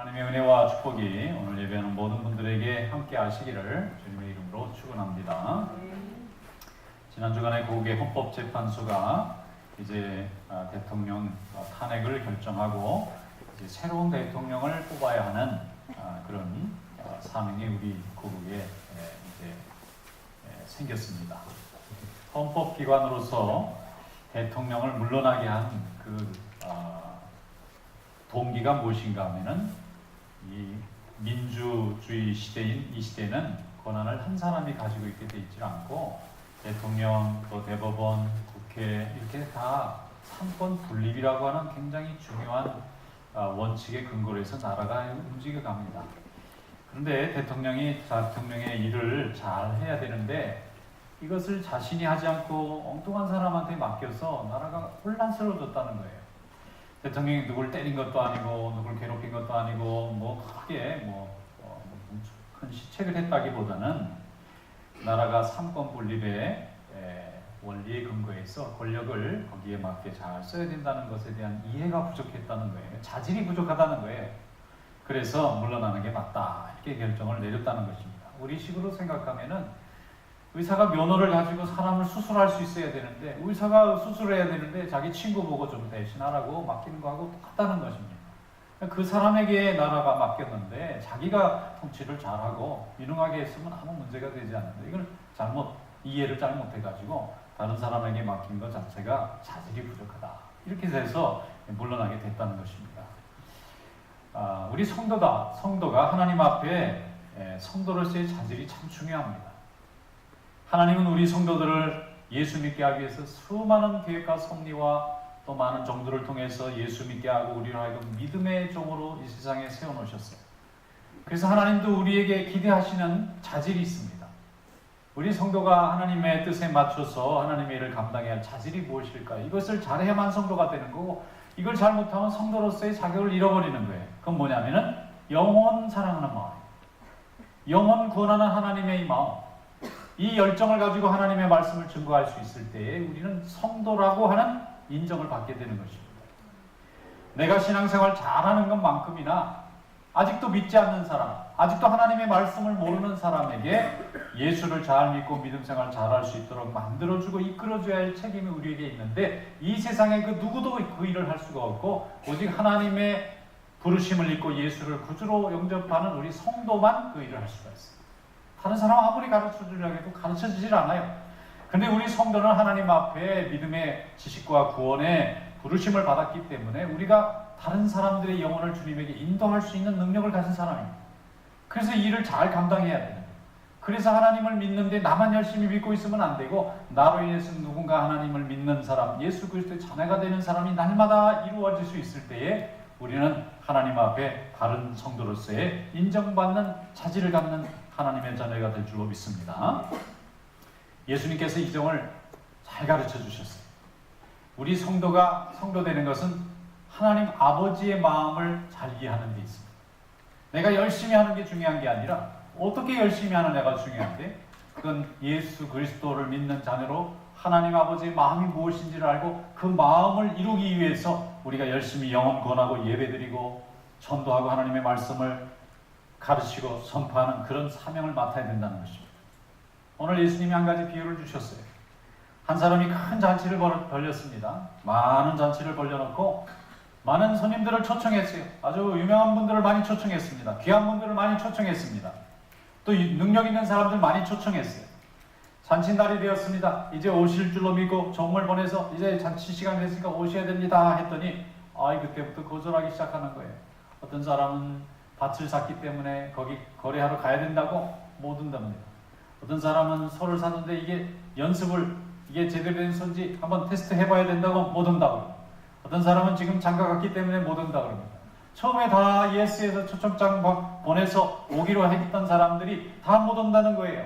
하나님의 은혜와 축복이 오늘 예배하는 모든 분들에게 함께 하시기를 주님의 이름으로 축원합니다. 지난 주간에 고국의 헌법재판소가 이제 아, 대통령 아, 탄핵을 결정하고 이제 새로운 대통령을 뽑아야 하는 아, 그런 아, 사명이 우리 고국에 에, 이제 에, 생겼습니다. 헌법기관으로서 대통령을 물러나게 한그 아, 동기가 무엇인가 하면은 이 민주주의 시대인 이 시대는 권한을 한 사람이 가지고 있게 돼 있지 않고 대통령 또 대법원 국회 이렇게 다 삼권 분립이라고 하는 굉장히 중요한 아, 원칙에 근거로 해서 나라가 움직여 갑니다. 그런데 대통령이 대통령의 일을 잘 해야 되는데 이것을 자신이 하지 않고 엉뚱한 사람한테 맡겨서 나라가 혼란스러워졌다는 거예요. 대통령이 누굴 때린 것도 아니고 누굴 괴롭힌 것도 아니고 뭐 크게 뭐 큰 시책을 했다기보다는 나라가 삼권 분립의 에, 원리에 근거해서 권력을 거기에 맞게 잘 써야 된다는 것에 대한 이해가 부족했다는 거예요. 자질이 부족하다는 거예요. 그래서 물러나는 게 맞다 이렇게 결정을 내렸다는 것입니다. 우리 식으로 생각하면은 의사가 면허를 가지고 사람을 수술할 수 있어야 되는데 의사가 수술해야 되는데 자기 친구 보고 좀 대신하라고 맡기는 거하고 똑같다는 것입니다. 그 사람에게 나라가 맡겼는데 자기가 통치를 잘하고 유능하게 했으면 아무 문제가 되지 않는데 이걸 잘못 이해를 잘못해가지고 다른 사람에게 맡긴 것 자체가 자질이 부족하다 이렇게 돼서 물러나게 됐다는 것입니다. 아, 우리 성도다 성도가 하나님 앞에 에, 성도로서의 자질이 참 중요합니다. 하나님은 우리 성도들을 예수 믿게 하기 위해서 수많은 계획과 섭리와 또 많은 종들을 통해서 예수 믿게 하고 우리로 하여금 믿음의 종으로 이 세상에 세워놓으셨어요. 그래서 하나님도 우리에게 기대하시는 자질이 있습니다. 우리 성도가 하나님의 뜻에 맞춰서 하나님의 일을 감당해야 할 자질이 무엇일까? 이것을 잘해야만 성도가 되는 거고 이걸 잘못하면 성도로서의 자격을 잃어버리는 거예요. 그건 뭐냐면은 영원 사랑하는 마음, 영원 구원하는 하나님의 이 마음, 이 열정을 가지고 하나님의 말씀을 증거할 수 있을 때에 우리는 성도라고 하는 인정을 받게 되는 것입니다. 내가 신앙생활 잘하는 것만큼이나 아직도 믿지 않는 사람, 아직도 하나님의 말씀을 모르는 사람에게 예수를 잘 믿고 믿음 생활 잘할 수 있도록 만들어주고 이끌어줘야 할 책임이 우리에게 있는데 이 세상에 그 누구도 그 일을 할 수가 없고 오직 하나님의 부르심을 입고 예수를 구주로 영접하는 우리 성도만 그 일을 할 수가 있어요. 다 른 사람 아무리 가르쳐 주려고 해도 가르쳐 주질 않아요. 근데 우리 성도는 하나님 앞에 믿음의 지식과 구원의 부르심을 받았기 때문에 우리가 다른 사람들의 영혼을 주님에게 인도할 수 있는 능력을 가진 사람입니다. 그래서 이 일을 잘 감당해야 돼요. 그래서 하나님을 믿는데 나만 열심히 믿고 있으면 안 되고 나로 인해서 누군가 하나님을 믿는 사람, 예수 그리스도의 자녀가 되는 사람이 날마다 이루어질 수 있을 때에 우리는 하나님 앞에 다른 성도로서의 인정받는 자질을 갖는 하나님의 자녀가 될 줄로 믿습니다. 예수님께서 이 점을 잘 가르쳐 주셨어요. 우리 성도가 성도 되는 것은 하나님 아버지의 마음을 잘 이해하는 데 있습니다. 내가 열심히 하는 게 중요한 게 아니라 어떻게 열심히 하는 애가 중요한데 그건 예수 그리스도를 믿는 자녀로 하나님 아버지의 마음이 무엇인지를 알고 그 마음을 이루기 위해서 우리가 열심히 영혼 권하고 예배드리고 전도하고 하나님의 말씀을 가르치고 선포하는 그런 사명을 맡아야 된다는 것입니다. 오늘 예수님이 한 가지 비유를 주셨어요. 한 사람이 큰 잔치를 벌렸습니다. 많은 잔치를 벌려놓고 많은 손님들을 초청했어요. 아주 유명한 분들을 많이 초청했습니다. 귀한 분들을 많이 초청했습니다. 또 능력 있는 사람들 많이 초청했어요. 잔치날이 되었습니다. 이제 오실 줄로 믿고 종을 보내서 이제 잔치 시간 됐으니까 오셔야 됩니다 했더니 아이 그때부터 거절하기 시작하는 거예요. 어떤 사람은 밭을 샀기 때문에 거기 거래하러 가야 된다고 못 온답니다. 어떤 사람은 소를 샀는데 이게 연습을 이게 제대로 된 손지 한번 테스트 해봐야 된다고 못 온다고. 어떤 사람은 지금 장가 갔기 때문에 못 온다 그럽니다. 처음에 다 예스에서 초청장 보내서 오기로 했던 사람들이 다 못 온다는 거예요.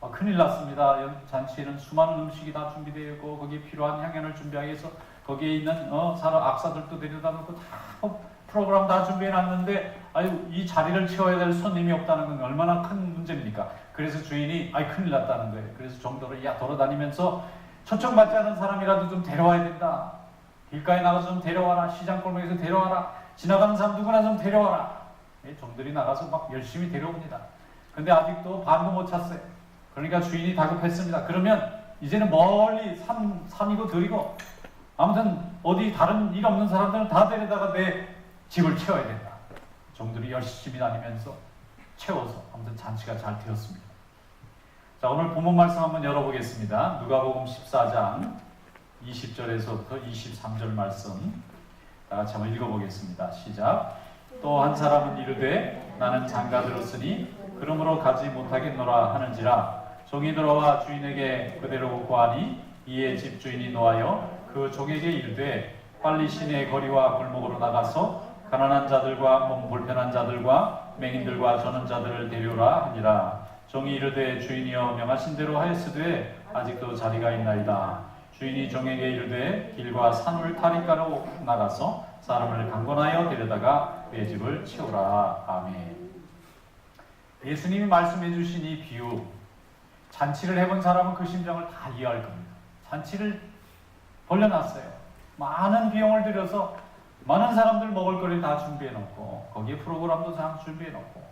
아, 큰일 났습니다. 잔치에는 수많은 음식이 다 준비되어 있고 거기에 필요한 향연을 준비하기 위해서 거기에 있는 어, 사람 악사들도 데려다 놓고 다 프로그램 다 준비해 놨는데 아유 이 자리를 채워야 될 손님이 없다는 건 얼마나 큰 문제입니까? 그래서 주인이 아이 큰일 났다는 거예요. 그래서 정도를 야 돌아다니면서 초청받지 않은 사람이라도 좀 데려와야 된다. 길가에 나가서 좀 데려와라. 시장 골목에서 데려와라. 지나가는 사람 누구나 좀 데려와라. 예, 종들이 나가서 막 열심히 데려옵니다. 근데 아직도 반도 못 찼어요. 그러니까 주인이 다급했습니다. 그러면 이제는 멀리 산, 산이고 들이고 아무튼 어디 다른 일 없는 사람들은 다 데려다가 내 집을 채워야 된다. 종들이 열심히 다니면서 채워서 아무튼 잔치가 잘 되었습니다. 자 오늘 본문 말씀 한번 열어보겠습니다. 누가복음 14장 20절에서부터 23절 말씀 다 같이 한번 읽어보겠습니다. 시작. 또 한 사람은 이르되 나는 장가 들었으니 그러므로 가지 못하겠노라 하는지라 종이 들어와 주인에게 그대로 고하니 이에 집주인이 노하여 그 종에게 이르되 빨리 시내 거리와 골목으로 나가서 가난한 자들과 몸 불편한 자들과 맹인들과 저는 자들을 데려오라 하니라. 종이 이르되 주인이여 명하신 대로 하였으되 아직도 자리가 있나이다. 주인이 종에게 이르되 길과 산울 타리가로 나가서 사람을 강권하여 데려다가 내 집을 채우라. 아멘. 예수님이 말씀해 주신 이 비유 잔치를 해본 사람은 그 심정을 다 이해할 겁니다. 잔치를 벌려놨어요. 많은 비용을 들여서 많은 사람들 먹을 거리 다 준비해 놓고 거기에 프로그램도 다 준비해 놓고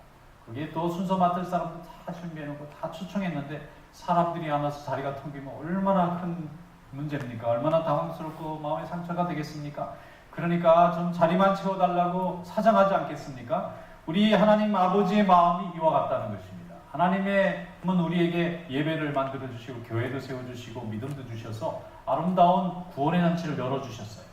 거기에 또 순서 맡을 사람도 다 준비해 놓고 다 초청했는데 사람들이 안 와서 자리가 텅비면 얼마나 큰 문제입니까? 얼마나 당황스럽고 마음의 상처가 되겠습니까? 그러니까 좀 자리만 채워달라고 사정하지 않겠습니까? 우리 하나님 아버지의 마음이 이와 같다는 것입니다. 하나님은 우리에게 예배를 만들어 주시고 교회도 세워 주시고 믿음도 주셔서 아름다운 구원의 잔치를 열어 주셨어요.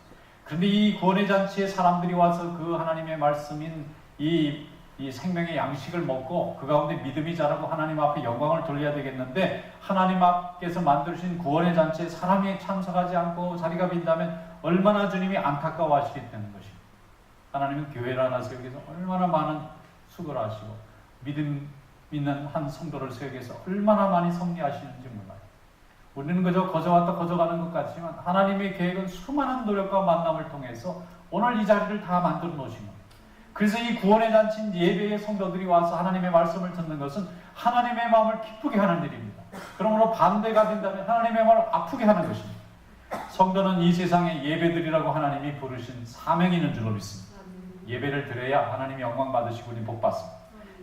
그런데 이 구원의 잔치에 사람들이 와서 그 하나님의 말씀인 이, 이 생명의 양식을 먹고 그 가운데 믿음이 자라고 하나님 앞에 영광을 돌려야 되겠는데 하나님 앞께서 만드신 구원의 잔치에 사람이 참석하지 않고 자리가 빈다면 얼마나 주님이 안타까워 하시겠다는 것입니다. 하나님은 교회를 하나 세우기 위해서 얼마나 많은 수고를 하시고 믿음 있는 한 성도를 세우기 위해서 얼마나 많이 섭리하시는지 몰라요. 우리는 그저 거저왔다 거저가는 것 같지만 하나님의 계획은 수많은 노력과 만남을 통해서 오늘 이 자리를 다 만들어 놓으신 겁니다. 그래서 이 구원의 잔치인 예배의 성도들이 와서 하나님의 말씀을 듣는 것은 하나님의 마음을 기쁘게 하는 일입니다. 그러므로 반대가 된다면 하나님의 마음을 아프게 하는 것입니다. 성도는 이 세상에 예배드리라고 하나님이 부르신 사명이 있는 줄로 믿습니다. 예배를 드려야 하나님이 영광 받으시고 복 받습니다.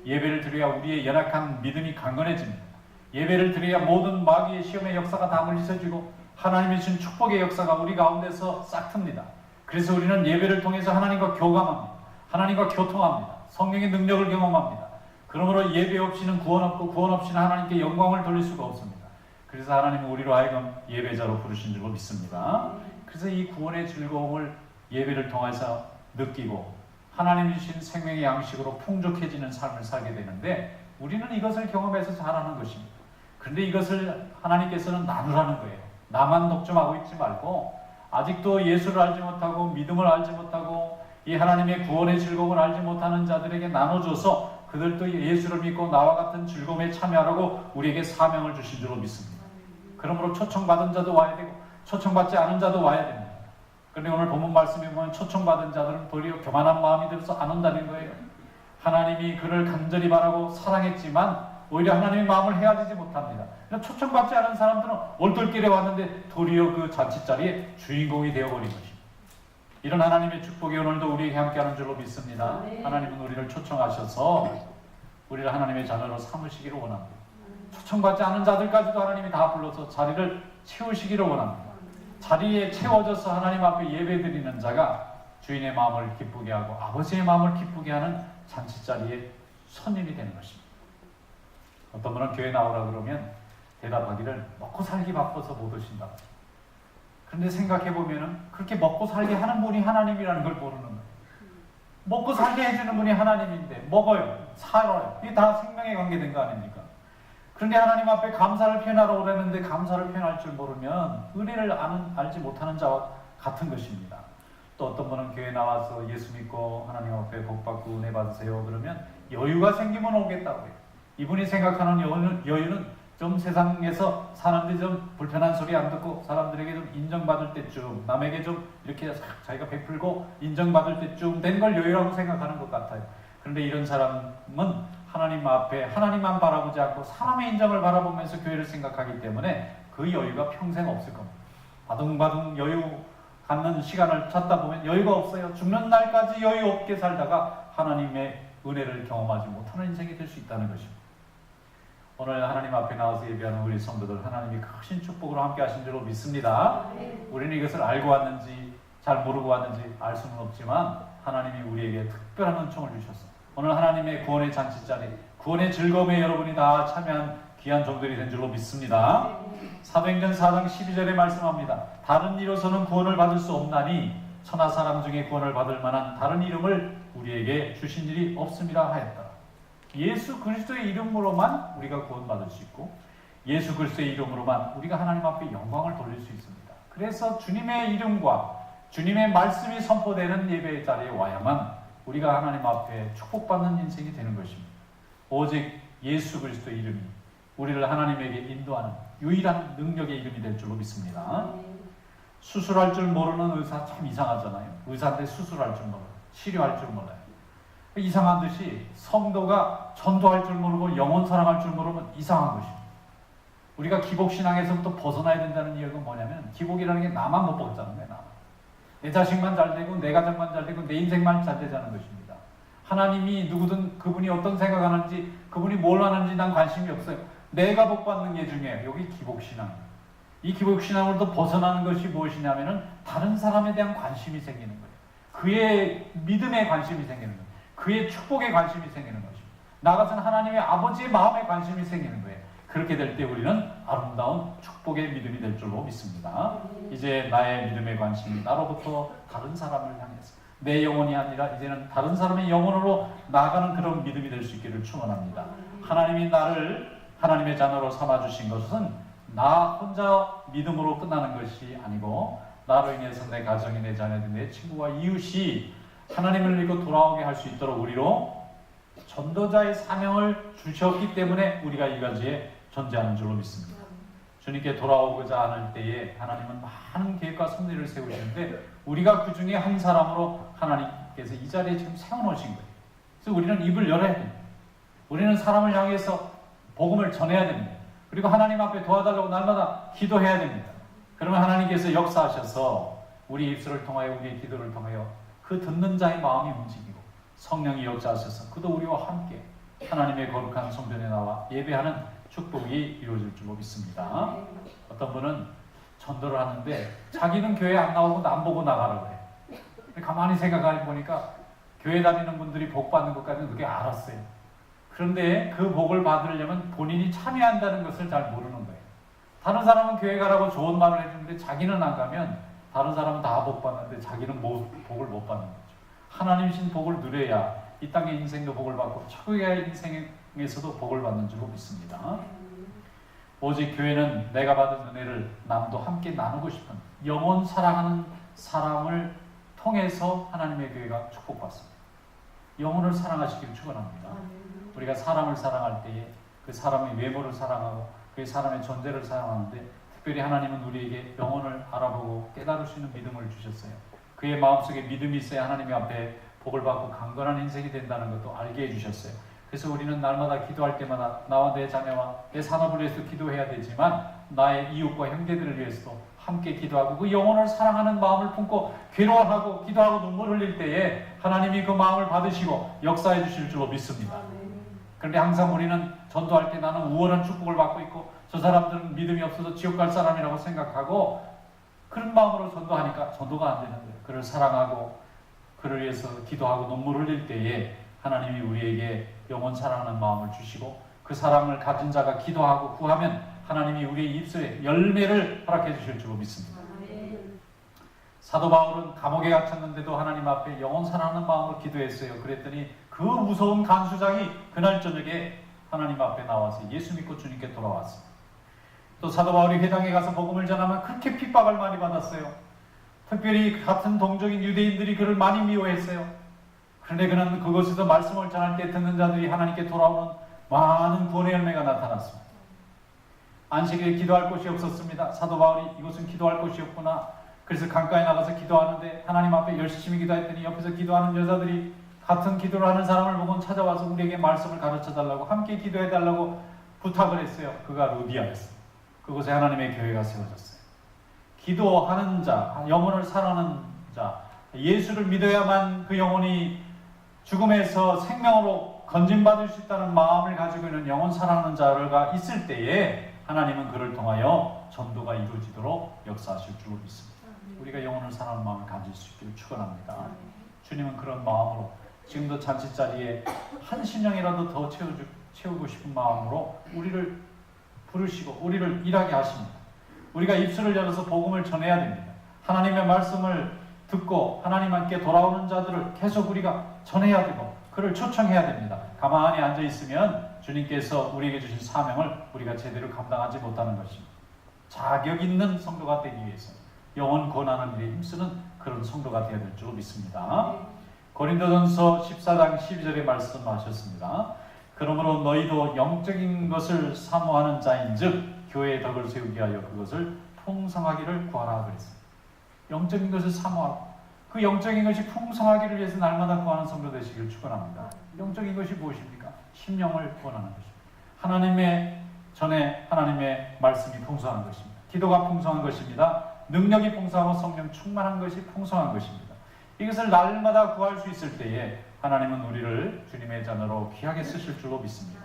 예배를 드려야 우리의 연약한 믿음이 강건해집니다. 예배를 드려야 모든 마귀의 시험의 역사가 다 물리쳐지고 하나님이 주신 축복의 역사가 우리 가운데서 싹 틉니다. 그래서 우리는 예배를 통해서 하나님과 교감합니다. 하나님과 교통합니다. 성령의 능력을 경험합니다. 그러므로 예배 없이는 구원 없고 구원 없이는 하나님께 영광을 돌릴 수가 없습니다. 그래서 하나님은 우리로 하여금 예배자로 부르신 줄로 믿습니다. 그래서 이 구원의 즐거움을 예배를 통해서 느끼고 하나님 주신 생명의 양식으로 풍족해지는 삶을 살게 되는데 우리는 이것을 경험해서 잘하는 것입니다. 그런데 이것을 하나님께서는 나누라는 거예요. 나만 독점하고 있지 말고 아직도 예수를 알지 못하고 믿음을 알지 못하고 이 하나님의 구원의 즐거움을 알지 못하는 자들에게 나눠줘서 그들도 예수를 믿고 나와 같은 즐거움에 참여하라고 우리에게 사명을 주신 줄로 믿습니다. 그러므로 초청받은 자도 와야 되고 초청받지 않은 자도 와야 됩니다. 그런데 오늘 본문 말씀에 보면 초청받은 자들은 도리어 교만한 마음이 들어서 안 온다는 거예요. 하나님이 그를 간절히 바라고 사랑했지만 오히려 하나님의 마음을 헤아리지 못합니다. 초청받지 않은 사람들은 올돌길에 왔는데 도리어 그 잔치 자리에 주인공이 되어버린 것입니다. 이런 하나님의 축복이 오늘도 우리에게 함께하는 줄로 믿습니다. 하나님은 우리를 초청하셔서 우리를 하나님의 자녀로 삼으시기를 원합니다. 초청받지 않은 자들까지도 하나님이 다 불러서 자리를 채우시기를 원합니다. 자리에 채워져서 하나님 앞에 예배드리는 자가 주인의 마음을 기쁘게 하고 아버지의 마음을 기쁘게 하는 잔치 자리에 손님이 되는 것입니다. 어떤 분은 교회 나오라 그러면 대답하기를 먹고 살기 바빠서 못 오신다. 그런데 생각해 보면은 그렇게 먹고 살게 하는 분이 하나님이라는 걸 모르는 거예요. 먹고 살게 해주는 분이 하나님인데 먹어요, 살아요. 이게 다 생명에 관계된 거 아닙니까? 그런데 하나님 앞에 감사를 표현하러 오랬는데 감사를 표현할 줄 모르면 의리를 아는, 알지 못하는 자와 같은 것입니다. 또 어떤 분은 교회 나와서 예수 믿고 하나님 앞에 복 받고 은혜 받으세요 그러면 여유가 생기면 오겠다고 해요. 이분이 생각하는 여유는, 여유는 좀 세상에서 사람들이 좀 불편한 소리 안 듣고 사람들에게 좀 인정받을 때쯤 남에게 좀 이렇게 자기가 베풀고 인정받을 때쯤 된 걸 여유라고 생각하는 것 같아요. 그런데 이런 사람은 하나님 앞에 하나님만 바라보지 않고 사람의 인정을 바라보면서 교회를 생각하기 때문에 그 여유가 평생 없을 겁니다. 바둥바둥 여유 갖는 시간을 찾다 보면 여유가 없어요. 죽는 날까지 여유 없게 살다가 하나님의 은혜를 경험하지 못하는 인생이 될 수 있다는 것입니다. 오늘 하나님 앞에 나와서 예배하는 우리 성도들 하나님이 크신 축복으로 함께 하신 줄로 믿습니다. 우리는 이것을 알고 왔는지 잘 모르고 왔는지 알 수는 없지만 하나님이 우리에게 특별한 은총을 주셨습니다. 오늘 하나님의 구원의 잔치 자리, 구원의 즐거움에 여러분이 다 참여한 귀한 종들이 된 줄로 믿습니다. 사도행전 4장 12절에 말씀합니다. 다른 이로서는 구원을 받을 수 없나니 천하 사람 중에 구원을 받을 만한 다른 이름을 우리에게 주신 일이 없음이라 하였다. 예수 그리스도의 이름으로만 우리가 구원받을 수 있고 예수 그리스도의 이름으로만 우리가 하나님 앞에 영광을 돌릴 수 있습니다. 그래서 주님의 이름과 주님의 말씀이 선포되는 예배의 자리에 와야만 우리가 하나님 앞에 축복받는 인생이 되는 것입니다. 오직 예수 그리스도의 이름이 우리를 하나님에게 인도하는 유일한 능력의 이름이 될 줄로 믿습니다. 수술할 줄 모르는 의사 참 이상하잖아요. 의사인데 수술할 줄 몰라요. 치료할 줄 몰라요. 이상한 듯이 성도가 전도할 줄 모르고 영혼 사랑할 줄 모르면 이상한 것입니다. 우리가 기복신앙에서부터 벗어나야 된다는 이유가 뭐냐면 기복이라는 게 나만 못 벗자는 거예요. 나만. 내 자식만 잘 되고 내 가정만 잘 되고 내 인생만 잘 되자는 것입니다. 하나님이 누구든 그분이 어떤 생각하는지 그분이 뭘 하는지 난 관심이 없어요. 내가 복 받는 게 중요해요. 여기 기복신앙. 이 기복신앙으로도 벗어나는 것이 무엇이냐면은 다른 사람에 대한 관심이 생기는 거예요. 그의 믿음에 관심이 생기는 거예요. 그의 축복에 관심이 생기는 것입니다. 나 같은 하나님의 아버지의 마음에 관심이 생기는 거예요. 그렇게 될 때 우리는 아름다운 축복의 믿음이 될 줄로 믿습니다. 이제 나의 믿음의 관심이 나로부터 다른 사람을 향해서 내 영혼이 아니라 이제는 다른 사람의 영혼으로 나아가는 그런 믿음이 될 수 있기를 축원합니다. 하나님이 나를 하나님의 자녀로 삼아 주신 것은 나 혼자 믿음으로 끝나는 것이 아니고 나로 인해서 내 가정이 내 자녀들 내 친구와 이웃이 하나님을 믿고 돌아오게 할 수 있도록 우리로 전도자의 사명을 주셨기 때문에 우리가 이 가지에 존재하는 줄로 믿습니다. 주님께 돌아오고자 하는 때에 하나님은 많은 계획과 섭리를 세우시는데 우리가 그 중에 한 사람으로 하나님께서 이 자리에 지금 세워놓으신 거예요. 그래서 우리는 입을 열어야 됩니다. 우리는 사람을 향해서 복음을 전해야 됩니다. 그리고 하나님 앞에 도와달라고 날마다 기도해야 됩니다. 그러면 하나님께서 역사하셔서 우리 입술을 통하여 우리의 기도를 통하여 그 듣는 자의 마음이 움직이고 성령이 역사하셔서 그도 우리와 함께 하나님의 거룩한 성전에 나와 예배하는 축복이 이루어질 줄로 믿습니다. 어떤 분은 전도를 하는데 자기는 교회 안 나오고 남 보고 나가라고 해. 가만히 생각해 보니까 교회 다니는 분들이 복 받는 것까지는 그게 알았어요. 그런데 그 복을 받으려면 본인이 참여한다는 것을 잘 모르는 거예요. 다른 사람은 교회 가라고 좋은 말을 해주는데 자기는 안 가면 다른 사람은 다 복 받는데 자기는 못, 복을 못 받는 거죠. 하나님신 복을 누려야 이 땅의 인생도 복을 받고 최고의 인생에서도 복을 받는 줄로 믿습니다. 오직 교회는 내가 받은 은혜를 남도 함께 나누고 싶은 영원 사랑하는 사람을 통해서 하나님의 교회가 축복받습니다. 영혼을 사랑하시기를 축원합니다. 우리가 사람을 사랑할 때에 그 사람의 외모를 사랑하고 그 사람의 존재를 사랑하는데 특별히 하나님은 우리에게 영혼을 알아보고 깨달을 수 있는 믿음을 주셨어요. 그의 마음속에 믿음이 있어야 하나님 앞에 복을 받고 강건한 인생이 된다는 것도 알게 해주셨어요. 그래서 우리는 날마다 기도할 때마다 나와 내 자녀와 내 산업을 위해서 기도해야 되지만 나의 이웃과 형제들을 위해서도 함께 기도하고 그 영혼을 사랑하는 마음을 품고 괴로워하고 기도하고 눈물 흘릴 때에 하나님이 그 마음을 받으시고 역사해 주실 줄로 믿습니다. 그런데 항상 우리는 전도할 때 나는 우월한 축복을 받고 있고 저 사람들은 믿음이 없어서 지옥 갈 사람이라고 생각하고 그런 마음으로 전도하니까 전도가 안 되는 거예요. 그를 사랑하고 그를 위해서 기도하고 눈물 흘릴 때에 하나님이 우리에게 영원 사랑하는 마음을 주시고 그 사랑을 가진 자가 기도하고 구하면 하나님이 우리의 입술에 열매를 허락해 주실 줄로 믿습니다. 사도 바울은 감옥에 갇혔는데도 하나님 앞에 영원 사랑하는 마음으로 기도했어요. 그랬더니 그 무서운 간수장이 그날 저녁에 하나님 앞에 나와서 예수 믿고 주님께 돌아왔습니다. 또 사도 바울이 회당에 가서 복음을 전하면 그렇게 핍박을 많이 받았어요. 특별히 같은 동족인 유대인들이 그를 많이 미워했어요. 그런데 그는 그곳에서 말씀을 전할 때 듣는 자들이 하나님께 돌아오는 많은 구원의 열매가 나타났습니다. 안식일에 기도할 곳이 없었습니다. 사도 바울이 이곳은 기도할 곳이 없구나. 그래서 강가에 나가서 기도하는데 하나님 앞에 열심히 기도했더니 옆에서 기도하는 여자들이 같은 기도를 하는 사람을 보고 찾아와서 우리에게 말씀을 가르쳐 달라고 함께 기도해 달라고 부탁을 했어요. 그가 루디아였어요. 그곳에 하나님의 교회가 세워졌어요. 기도하는 자, 영혼을 사랑하는 자, 예수를 믿어야만 그 영혼이 죽음에서 생명으로 건진받을 수 있다는 마음을 가지고 있는 영원 살아가는 자가 있을 때에 하나님은 그를 통하여 전도가 이루어지도록 역사하실 줄 믿습니다. 우리가 영혼을 사랑하는 마음을 가질 수 있기를 축원합니다. 주님은 그런 마음으로 지금도 잔치 자리에 한 신령이라도 더 채우고 싶은 마음으로 우리를 부르시고 우리를 일하게 하십니다. 우리가 입술을 열어서 복음을 전해야 됩니다. 하나님의 말씀을 듣고 하나님 함께 돌아오는 자들을 계속 우리가 전해야 되고 그를 초청해야 됩니다. 가만히 앉아 있으면 주님께서 우리에게 주신 사명을 우리가 제대로 감당하지 못하는 것입니다. 자격 있는 성도가 되기 위해서 영원 권하는 일에 힘쓰는 그런 성도가 되어야 될 줄 믿습니다. 고린도전서 14장 12절에 말씀하셨습니다. 그러므로 너희도 영적인 것을 사모하는 자인즉 교회의 덕을 세우기 위하여 그것을 풍성하기를 구하라 그랬습니다. 영적인 것을 사모하고 그 영적인 것이 풍성하기를 위해서 날마다 구하는 성도 되시길 축원합니다. 영적인 것이 무엇입니까? 심령을 구원하는 것입니다. 하나님의 전에 하나님의 말씀이 풍성한 것입니다. 기도가 풍성한 것입니다. 능력이 풍성하고 성령 충만한 것이 풍성한 것입니다. 이것을 날마다 구할 수 있을 때에 하나님은 우리를 주님의 자녀로 귀하게 쓰실 줄로 믿습니다.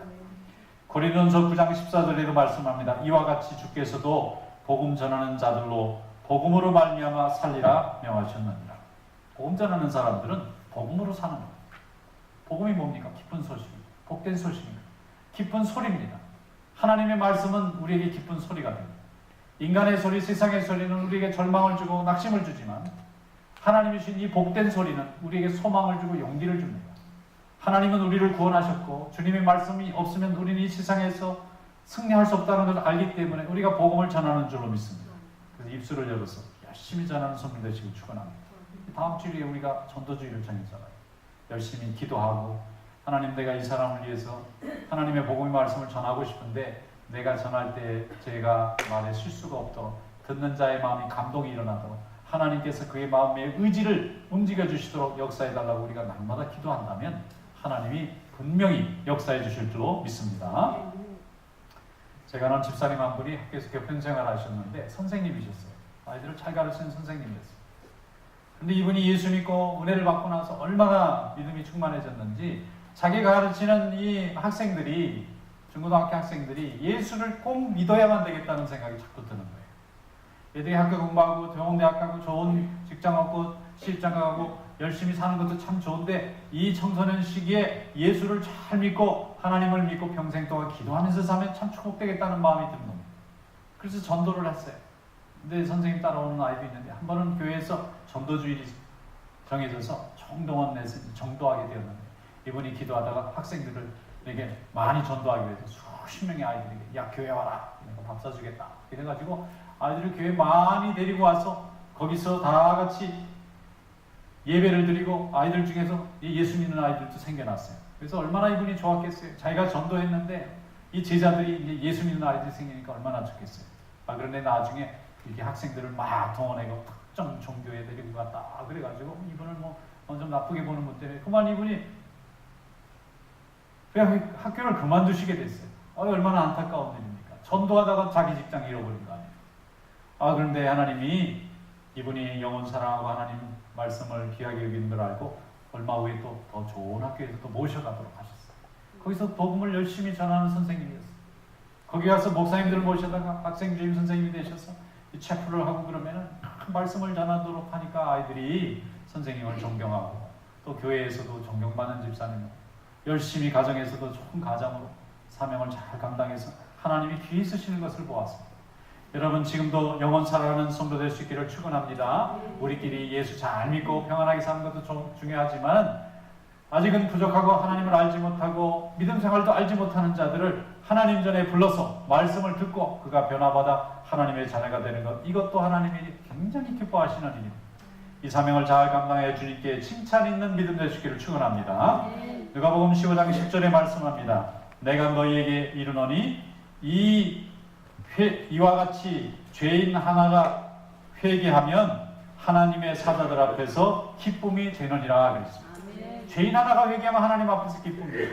고린도전서 9장 14절에도 말씀합니다. 이와 같이 주께서도 복음 전하는 자들로 복음으로 말미암아 살리라 명하셨느니라. 복음 전하는 사람들은 복음으로 사는 거예요. 복음이 뭡니까? 기쁜 소식, 복된 소식입니다. 기쁜 소리입니다. 하나님의 말씀은 우리에게 기쁜 소리가 됩니다. 인간의 소리, 세상의 소리는 우리에게 절망을 주고 낙심을 주지만 하나님이 주신 이 복된 소리는 우리에게 소망을 주고 용기를 줍니다. 하나님은 우리를 구원하셨고 주님의 말씀이 없으면 우리는 이 세상에서 승리할 수 없다는 것을 알기 때문에 우리가 복음을 전하는 줄로 믿습니다. 그래서 입술을 열어서 열심히 전하는 손님 되시고 축원합니다. 다음 주일에 우리가 전도주의를 정했잖아요. 열심히 기도하고 하나님 내가 이 사람을 위해서 하나님의 복음의 말씀을 전하고 싶은데 내가 전할 때 제가 말에 실수가 없도록 듣는 자의 마음이 감동이 일어나도록 하나님께서 그의 마음의 의지를 움직여 주시도록 역사해 달라고 우리가 날마다 기도한다면 하나님이 분명히 역사해 주실 줄로 믿습니다. 제가 아는 집사님 한 분이 학교에서 교편생활 하셨는데 선생님이셨어요. 아이들을 잘 가르치는 선생님이었어요. 근데 이분이 예수 믿고 은혜를 받고 나서 얼마나 믿음이 충만해졌는지 자기가 가르치는 이 학생들이 중고등학교 학생들이 예수를 꼭 믿어야만 되겠다는 생각이 자꾸 드는 거예요. 애들이 학교 공부하고 병원대학 가고 좋은 직장 얻고 실장 가고 열심히 사는 것도 참 좋은데 이 청소년 시기에 예수를 잘 믿고 하나님을 믿고 평생 동안 기도하면서 사면 참 축복되겠다는 마음이 드는 겁니다. 그래서 전도를 했어요. 근데 선생님 따라오는 아이도 있는데 한 번은 교회에서 전도주일이 정해져서 총동원 내서 정도하게 되었는데 이분이 기도하다가 학생들에게 많이 전도하기 위해서 수십 명의 아이들에게 야 교회 와라 내가 밥 사주겠다 이래가지고 아이들을 교회 많이 데리고 와서 거기서 다 같이 예배를 드리고 아이들 중에서 이 예수 믿는 아이들도 생겨났어요. 그래서 얼마나 이분이 좋았겠어요. 자기가 전도했는데 이 제자들이 이제 예수 믿는 아이들이 생기니까 얼마나 좋겠어요. 아 그런데 나중에 이렇게 학생들을 막 동원해고 특정 종교에 데리고 갔다. 그래가지고 이분을 뭐좀 나쁘게 보는 것 때문에 그만 이분이 그냥 학교를 그만두시게 됐어요. 아, 얼마나 안타까운 일입니까? 전도하다가 자기 직장 잃어버린 거 아 그런데 하나님이 이분이 영혼 사랑하고 하나님 말씀을 귀하게 여기는 걸 알고 얼마 후에 또 더 좋은 학교에서 또 모셔가도록 하셨어요. 거기서 복음을 열심히 전하는 선생님이었어요. 거기 가서 목사님들을 모셔다가 학생 주임 선생님이 되셔서 이 체프를 하고 그러면은 말씀을 전하도록 하니까 아이들이 선생님을 존경하고 또 교회에서도 존경받는 집사님 열심히 가정에서도 좋은 가정으로 사명을 잘 감당해서 하나님이 귀히 쓰시는 것을 보았습니다. 여러분 지금도 영원 살아가는 성도 될 수 있기를 축원합니다. 우리끼리 예수 잘 믿고 평안하게 사는 것도 좀 중요하지만 아직은 부족하고 하나님을 알지 못하고 믿음 생활도 알지 못하는 자들을 하나님 전에 불러서 말씀을 듣고 그가 변화받아 하나님의 자녀가 되는 것 이것도 하나님이 굉장히 기뻐하시는 일입니다. 이 사명을 잘 감당해 주님께 칭찬 있는 믿음 되시기를 축원합니다. 누가복음 15장 10절에 말씀합니다. 내가 너희에게 이르노니 이 회, 이와 같이 죄인 하나가 회개하면 하나님의 사자들 앞에서 기쁨이 되느니라 그랬습니다. 죄인 하나가 회개하면 하나님 앞에서 기쁨이.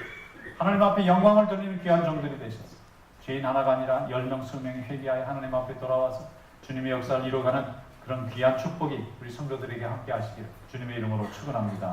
하나님 앞에 영광을 돌리는 귀한 종들이 되셨어요. 죄인 하나가 아니라 열 명, 수 명이 회개하여 하나님 앞에 돌아와서 주님의 역사를 이루어가는 그런 귀한 축복이 우리 성도들에게 함께 하시기를 주님의 이름으로 축원합니다.